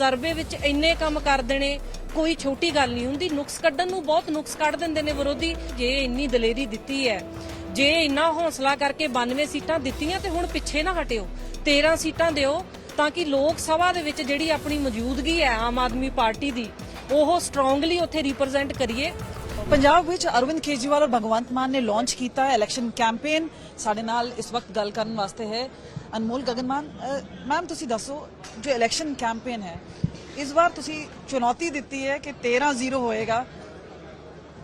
ਤਜਰਬੇ ਵਿੱਚ ਇੰਨੇ ਕੰਮ ਕਰ ਦੇਣੇ ਕੋਈ ਛੋਟੀ ਗੱਲ ਨਹੀਂ ਹੁੰਦੀ। ਨੁਕਸ ਕੱਢਣ ਨੂੰ ਬਹੁਤ ਨੁਕਸ ਕੱਢ ਦਿੰਦੇ ਨੇ ਵਿਰੋਧੀ। ਜੇ ਇੰਨੀ ਦਲੇਰੀ ਦਿੱਤੀ ਹੈ, ਜੇ ਇੰਨਾ ਹੌਸਲਾ ਕਰਕੇ 92 ਸੀਟਾਂ ਦਿੱਤੀਆਂ ਤੇ ਹੁਣ ਪਿੱਛੇ ਨਾ ਹਟਿਓ 13 ਸੀਟਾਂ ਦਿਓ ਤਾਂ ਕਿ ਲੋਕ ਸਭਾ ਦੇ ਵਿੱਚ ਜਿਹੜੀ ਆਪਣੀ ਮੌਜੂਦਗੀ ਹੈ ਆਮ ਆਦਮੀ ਪਾਰਟੀ ਦੀ, ਉਹ ਸਟਰੋਂਗਲੀ ਉੱਥੇ ਰਿਪਰੈਜ਼ੈਂਟ ਕਰੀਏ। ਪੰਜਾਬ ਵਿੱਚ ਅਰਵਿੰਦ ਕੇਜਰੀਵਾਲ ਔਰ ਭਗਵੰਤ ਮਾਨ ਨੇ ਲਾਂਚ ਕੀਤਾ ਹੈ ਇਲੈਕਸ਼ਨ ਕੈਂਪੇਨ ਸਾਡੇ ਨਾਲ ਇਸ ਵਕਤ ਗੱਲ ਕਰਨ ਵਾਸਤੇ ਹੈ ਅਨਮੋਲ ਗਗਨਮਾਨ। ਮੈਮ ਤੁਸੀਂ ਦੱਸੋ, ਜੋ ਇਲੈਕਸ਼ਨ ਕੈਂਪੇਨ ਹੈ, ਇਸ ਵਾਰ ਤੁਸੀਂ ਚੁਣੌਤੀ ਦਿੱਤੀ ਹੈ ਕਿ 13-0 ਹੋਏਗਾ।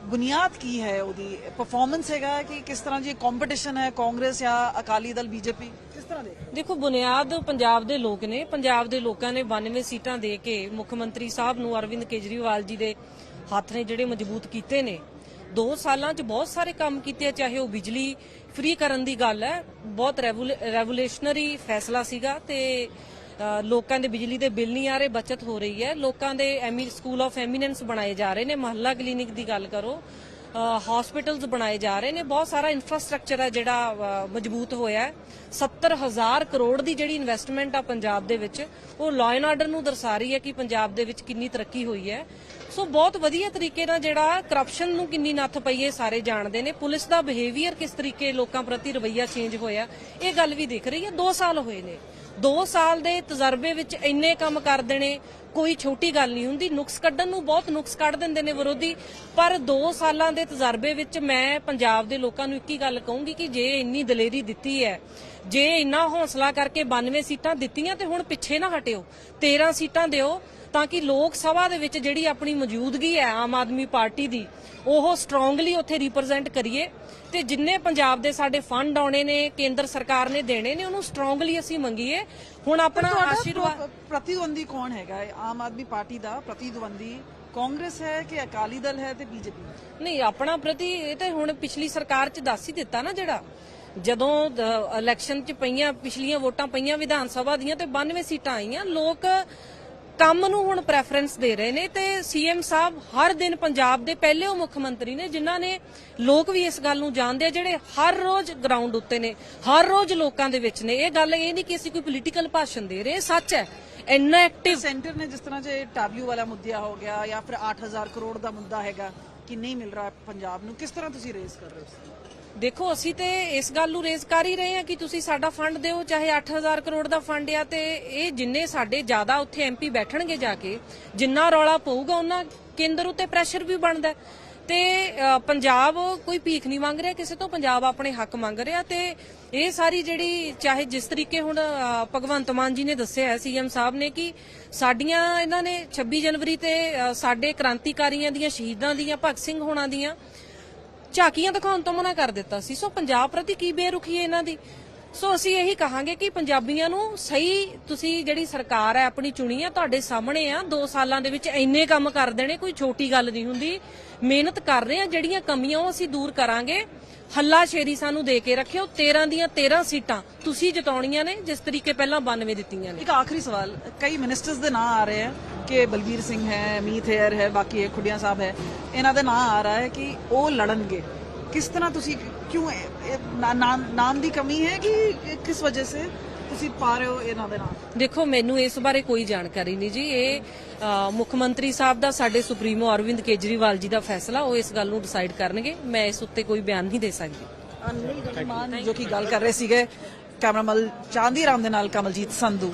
ਬੁਨਿਆਦ ਕੀ ਹੈ ਉਹਦੀ? ਪਰਫਾਰਮੈਂਸ ਹੈਗਾ ਕਿ ਕਿਸ ਤਰ੍ਹਾਂ ਦੀ ਕੰਪੀਟੀਸ਼ਨ ਹੈ, ਕਾਂਗਰਸ ਜਾਂ ਅਕਾਲੀ ਦਲ, ਬੀਜੇਪੀ? ਕਿਸ ਤਰ੍ਹਾਂ ਦੇ? ਦੇਖੋ, ਬੁਨਿਆਦ ਪੰਜਾਬ ਦੇ ਲੋਕ ਨੇ। ਪੰਜਾਬ ਦੇ ਲੋਕਾਂ ਨੇ 92 ਸੀਟਾਂ ਦੇ ਕੇ ਮੁੱਖ ਮੰਤਰੀ ਸਾਹਿਬ ਨੂੰ ਅਰਵਿੰਦ ਕੇਜਰੀਵਾਲ ਜੀ ਦੇ ਹੱਥ ਨੇ ਜਿਹੜੇ ਮਜ਼ਬੂਤ ਕੀਤੇ ਨੇ। 2 ਸਾਲਾਂ 'ਚ ਬਹੁਤ ਸਾਰੇ ਕੰਮ ਕੀਤੇ ਚਾਹੇ ਉਹ ਬਿਜਲੀ ਫ੍ਰੀ ਕਰਨ ਦੀ ਗੱਲ ਹੈ। ਬਹੁਤ ਰੈਵੋਲੂਸ਼ਨਰੀ ਫੈਸਲਾ ਸੀਗਾ ਤੇ ਲੋਕਾਂ ਦੇ ਬਿਜਲੀ ਦੇ ਬਿੱਲ ਨਹੀਂ ਆ ਰਹੇ, ਬਚਤ ਹੋ ਰਹੀ ਹੈ। ਲੋਕਾਂ ਦੇ ਐਮੀ ਸਕੂਲ ਆਫ ਐਮੀਨੈਂਸ ਬਣਾਏ ਜਾ ਰਹੇ ਨੇ। ਮਹੱਲਾ ਕਲੀਨਿਕ ਦੀ ਗੱਲ ਕਰੋ। ਹਸਪੀਟਲਸ ਬਣਾਏ ਜਾ ਰਹੇ ਨੇ। ਬਹੁਤ ਸਾਰਾ ਇਨਫਰਾਸਟ੍ਰਕਚਰ ਹੈ ਜਿਹੜਾ ਮਜ਼ਬੂਤ ਹੋਇਆ ਹੈ। 70000 ਕਰੋੜ ਦੀ ਜਿਹੜੀ ਇਨਵੈਸਟਮੈਂਟ ਆ ਪੰਜਾਬ ਦੇ ਵਿੱਚ, ਉਹ ਲਾਅ ਐਂਡ ਆਰਡਰ ਨੂੰ ਦਰਸਾ ਰਹੀ ਹੈ ਕਿ ਪੰਜਾਬ ਦੇ ਵਿੱਚ ਕਿੰਨੀ ਤਰੱਕੀ ਹੋਈ ਹੈ। ਸੋ ਬਹੁਤ ਵਧੀਆ ਤਰੀਕੇ ਨਾਲ ਜਿਹੜਾ ਕਰਪਸ਼ਨ ਨੂੰ ਕਿੰਨੀ ਨੱਥ ਪਈ ਹੈ, ਸਾਰੇ ਜਾਣਦੇ ਨੇ। ਪੁਲਿਸ ਦਾ ਬਿਹੇਵੀਅਰ ਕਿਸ ਤਰੀਕੇ ਲੋਕਾਂ ਪ੍ਰਤੀ ਰਵੱਈਆ ਚੇਂਜ ਹੋਇਆ, ਇਹ ਗੱਲ ਵੀ ਦਿਖ ਰਹੀ ਹੈ। 2 ਸਾਲ ਹੋਏ ਨੇ। 2 ਸਾਲ ਦੇ ਤਜਰਬੇ ਵਿੱਚ ਇੰਨੇ ਕੰਮ ਕਰ ਦੇਣੇ ਕੋਈ ਛੋਟੀ ਗੱਲ ਨਹੀਂ ਹੁੰਦੀ। ਨੁਕਸ ਕੱਢਣ ਨੂੰ ਬਹੁਤ ਨੁਕਸ ਕੱਢ ਦਿੰਦੇ ਨੇ ਵਿਰੋਧੀ। ਪਰ 2 ਸਾਲਾਂ ਦੇ ਤਜਰਬੇ ਵਿੱਚ ਮੈਂ ਪੰਜਾਬ ਦੇ ਲੋਕਾਂ ਨੂੰ ਇੱਕ ਹੀ ਗੱਲ ਕਹੂੰਗੀ ਕਿ ਜੇ ਇੰਨੀ ਦਲੇਰੀ ਦਿੱਤੀ ਹੈ, ਜੇ ਇੰਨਾ ਹੌਸਲਾ ਕਰਕੇ 92 ਸੀਟਾਂ ਦਿੱਤੀਆਂ ਤੇ ਹੁਣ ਪਿੱਛੇ ਨਾ ਹਟਿਓ 13 ਸੀਟਾਂ ਦਿਓ ਤਾਂ ਕਿ ਲੋਕ ਸਭਾ ਦੇ ਵਿੱਚ ਜਿਹੜੀ ਆਪਣੀ ਮੌਜੂਦਗੀ ਹੈ ਆਮ ਆਦਮੀ ਪਾਰਟੀ ਦੀ ਉਹ ਸਟਰੋਂਗਲੀ ਉੱਥੇ ਰਿਪਰੈਜ਼ੈਂਟ ਕਰੀਏ। ਤੇ ਜਿੰਨੇ ਪੰਜਾਬ ਦੇ ਸਾਡੇ ਫੰਡ ਆਉਣੇ ਨੇ ਕੇਂਦਰ ਸਰਕਾਰ ਨੇ ਦੇਣੇ ਨੇ ਉਹਨੂੰ ਸਟਰੋਂਗਲੀ ਅਸੀਂ ਮੰਗੀਏ। ਹੁਣ ਆਪਣਾ ਆਸ਼ੀਰਵਾਦ ਪ੍ਰਤੀਦਵੰਦੀ ਕੌਣ ਹੈਗਾ? ਆਮ ਆਦਮੀ ਪਾਰਟੀ ਦਾ ਪ੍ਰਤੀਦਵੰਦੀ ਕਾਂਗਰਸ ਹੈ ਕਿ ਅਕਾਲੀ ਦਲ ਹੈ ਤੇ ਬੀਜੇਪੀ? ਨਹੀਂ ਆਪਣਾ ਪ੍ਰਤੀ ਇਹ ਤਾਂ ਹੁਣ ਪਿਛਲੀ ਸਰਕਾਰ ਚ ਦੱਸ ਹੀ ਦਿੱਤਾ ਨਾ ਜਿਹੜਾ। ਜਦੋਂ ਇਲੈਕਸ਼ਨ ਚ ਪਈਆਂ ਪਿਛਲੀਆਂ ਵੋਟਾਂ ਪਈਆਂ ਵਿਧਾਨ ਸਭਾ ਦੀਆਂ ਤੇ 92 ਸੀਟਾਂ ਆਈਆਂ ਲੋਕ ਕੰਮ ਨੂੰ ਹੁਣ ਪ੍ਰੈਫਰੈਂਸ ਦੇ ਰਹੇ ਨੇ ਤੇ ਸੀਐਮ ਸਾਹਿਬ ਹਰ ਦਿਨ ਪੰਜਾਬ ਦੇ ਪਹਿਲੇ ਉਹ ਮੁੱਖ ਮੰਤਰੀ ਨੇ ਜਿਨ੍ਹਾਂ ਨੇ ਲੋਕ ਵੀ ਇਸ ਗੱਲ ਨੂੰ ਜਾਣਦੇ ਆ, ਜਿਹੜੇ ਹਰ ਰੋਜ਼ ਗਰਾਊਂਡ ਉੱਤੇ ਨੇ, ਹਰ ਰੋਜ਼ ਲੋਕਾਂ ਦੇ ਵਿੱਚ ਨੇ। ਇਹ ਗੱਲ ਇਹ ਨਹੀਂ ਕਿ ਅਸੀਂ ਕੋਈ ਪੋਲੀਟੀਕਲ ਭਾਸ਼ਣ ਦੇ ਰਹੇ ਸੱਚ ਹੈ। ਇੰਨਾ ਐਕਟਿਵ ਸੈਂਟਰ ਨੇ ਜਿਸ ਤਰ੍ਹਾਂ ਜੇ ਟਾਬਿਊ ਵਾਲਾ ਮੁੱਦਾ ਹੋ ਗਿਆ ਜਾਂ ਫਿਰ 8000 ਕਰੋੜ ਦਾ ਮੁੱਦਾ ਹੈਗਾ ਕਿ ਨਹੀਂ ਮਿਲ ਰਿਹਾ ਪੰਜਾਬ ਨੂੰ? ਕਿਸ ਤਰ੍ਹਾਂ ਤੁਸੀਂ ਰੇਜ਼ ਕਰ ਰਹੇ ਹੋ ਦੇਖੋ ਅਸੀਂ ਤੇ ਇਸ ਗੱਲ ਨੂੰ ਰੇਜ਼ ਕਰ ਹੀ ਰਹੇ ਹਾਂ ਕਿ ਤੁਸੀਂ ਸਾਡਾ ਫੰਡ ਦਿਓ ਚਾਹੇ 8000 ਕਰੋੜ ਦਾ ਫੰਡ ਆ ਤੇ ਇਹ ਜਿੰਨੇ ਸਾਡੇ ਜ਼ਿਆਦਾ ਉੱਥੇ ਐਮਪੀ ਬੈਠਣਗੇ ਜਾ ਕੇ ਜਿੰਨਾ ਰੌਲਾ ਪਊਗਾ ਉਹਨਾਂ ਕੇਂਦਰ ਉੱਤੇ ਪ੍ਰੈਸ਼ਰ ਵੀ ਬਣਦਾ ਹੈ। ਤੇ ਅ, ਪੰਜਾਬ ਕੋਈ ਭੀਖ ਨਹੀਂ ਮੰਗ ਰਿਹਾ ਕਿਸੇ ਤੋਂ ਪੰਜਾਬ ਆਪਣੇ ਹੱਕ ਮੰਗ ਰਿਹਾ ਤੇ ਇਹ ਸਾਰੀ ਜਿਹੜੀ ਚਾਹੇ ਜਿਸ ਤਰੀਕੇ ਹੁਣ ਅ, ਭਗਵੰਤ ਮਾਨ ਜੀ ਨੇ ਦੱਸਿਆ ਹੈ ਸੀਐਮ ਸਾਹਿਬ ਨੇ ਕਿ ਸਾਡੀਆਂ ਇਹਨਾਂ ਨੇ 26 ਜਨਵਰੀ ਤੇ ਅ, ਸਾਡੇ ਕ੍ਰਾਂਤੀਕਾਰੀਆਂ ਦੀਆਂ ਸ਼ਹੀਦਾਂ ਦੀਆਂ ਭਗਤ ਸਿੰਘ ਹੋਣਾ ਦੀਆਂ ਝਾਕੀਆਂ ਦਿਖਾਉਣ ਤੋਂ ਮਨਾ ਕਰ ਦਿੱਤਾ। ਸੀ ਸੋ ਪੰਜਾਬ ਪ੍ਰਤੀ ਕੀ ਬੇਰੁਖੀ ਹੈ ਇਹਨਾਂ ਦੀ? ਸੋ ਅਸੀਂ ਇਹੀ ਕਹਾਂਗੇ ਕਿ ਪੰਜਾਬੀਆਂ ਨੂੰ ਸਹੀ ਤੁਸੀਂ ਜਿਹੜੀ ਸਰਕਾਰ ਹੈ, ਆਪਣੀ ਚੁਣੀ ਆ, ਤੁਹਾਡੇ ਸਾਹਮਣੇ ਆ। 2 ਸਾਲਾਂ ਦੇ ਵਿੱਚ ਇੰਨੇ ਕੰਮ ਕਰ ਦੇਣੇ, ਕੋਈ ਛੋਟੀ ਗੱਲ ਨਹੀਂ ਹੁੰਦੀ। ਮਿਹਨਤ ਕਰ ਰਹੇ ਆ, ਜਿਹੜੀਆਂ ਕਮੀਆਂ ਉਹ ਅਸੀਂ ਦੂਰ ਕਰਾਂਗੇ। ਹੱਲਾ ਸ਼ੇਰੀ ਸਾਨੂੰ ਦੇ ਕੇ ਰੱਖਿਓ। 13 ਦੀਆਂ 13 ਸੀਟਾਂ ਤੁਸੀਂ ਜਿਤਾਉਣੀਆਂ ਨੇ, ਜਿਸ ਤਰੀਕੇ ਪਹਿਲਾਂ 92 ਦਿੱਤੀਆਂ ਨੇ। ਇੱਕ ਆਖਰੀ ਸਵਾਲ, ਕਈ ਮਿਨਿਸਟਰਸ ਦੇ ਨਾਂ ਆ ਰਹੇ ਹੈ ਕਿ ਬਲਬੀਰ ਸਿੰਘ ਹੈ, ਮੀਤ ਹੈਰ ਹੈ, ਬਾਕੀ ਇਹ ਖੁੱਡੀਆਂ ਸਾਹਿਬ ਹੈ। ਇਹਨਾਂ ਦੇ ਨਾਂ ਆ ਰਿਹਾ ਹੈ ਕਿ ਉਹ ਲੜਨਗੇ। ਕਿਸ ਤਰ੍ਹਾਂ ਤੁਸੀਂ ਕਿਉਂ ਨਾਮ ਦੀ ਕਮੀ ਹੈ ਕਿ ਕਿਸ ਵਜ੍ਹਾ ਸੇ ਤੁਸੀਂ ਪਾ ਰਹੇ ਹੋ ਇਹਨਾਂ ਦੇ ਨਾਮ ਦੇਖੋ ਮੈਨੂੰ ਇਸ ਬਾਰੇ ਕੋਈ ਜਾਣਕਾਰੀ ਨਹੀਂ ਜੀ ਇਹ ਮੁੱਖ ਮੰਤਰੀ ਸਾਹਿਬ ਦਾ ਸਾਡੇ ਸੁਪਰੀਮੋ ਅਰਵਿੰਦ ਕੇਜਰੀਵਾਲ ਜੀ ਦਾ ਫੈਸਲਾ ਉਹ ਇਸ ਗੱਲ ਨੂੰ ਡਿਸਾਈਡ ਕਰਨਗੇ ਮੈਂ ਇਸ ਉੱਤੇ ਕੋਈ ਬਿਆਨ ਨਹੀਂ ਦੇ ਸਕਦੀ ਜੋ ਕਿ ਗੱਲ ਕਰ ਰਹੇ ਸੀਗੇ ਕੈਮਰਾਮੈਨ ਚਾਂਦੀ ਰਾਮ ਦੇ ਨਾਲ ਕਮਲਜੀਤ ਸੰਧੂ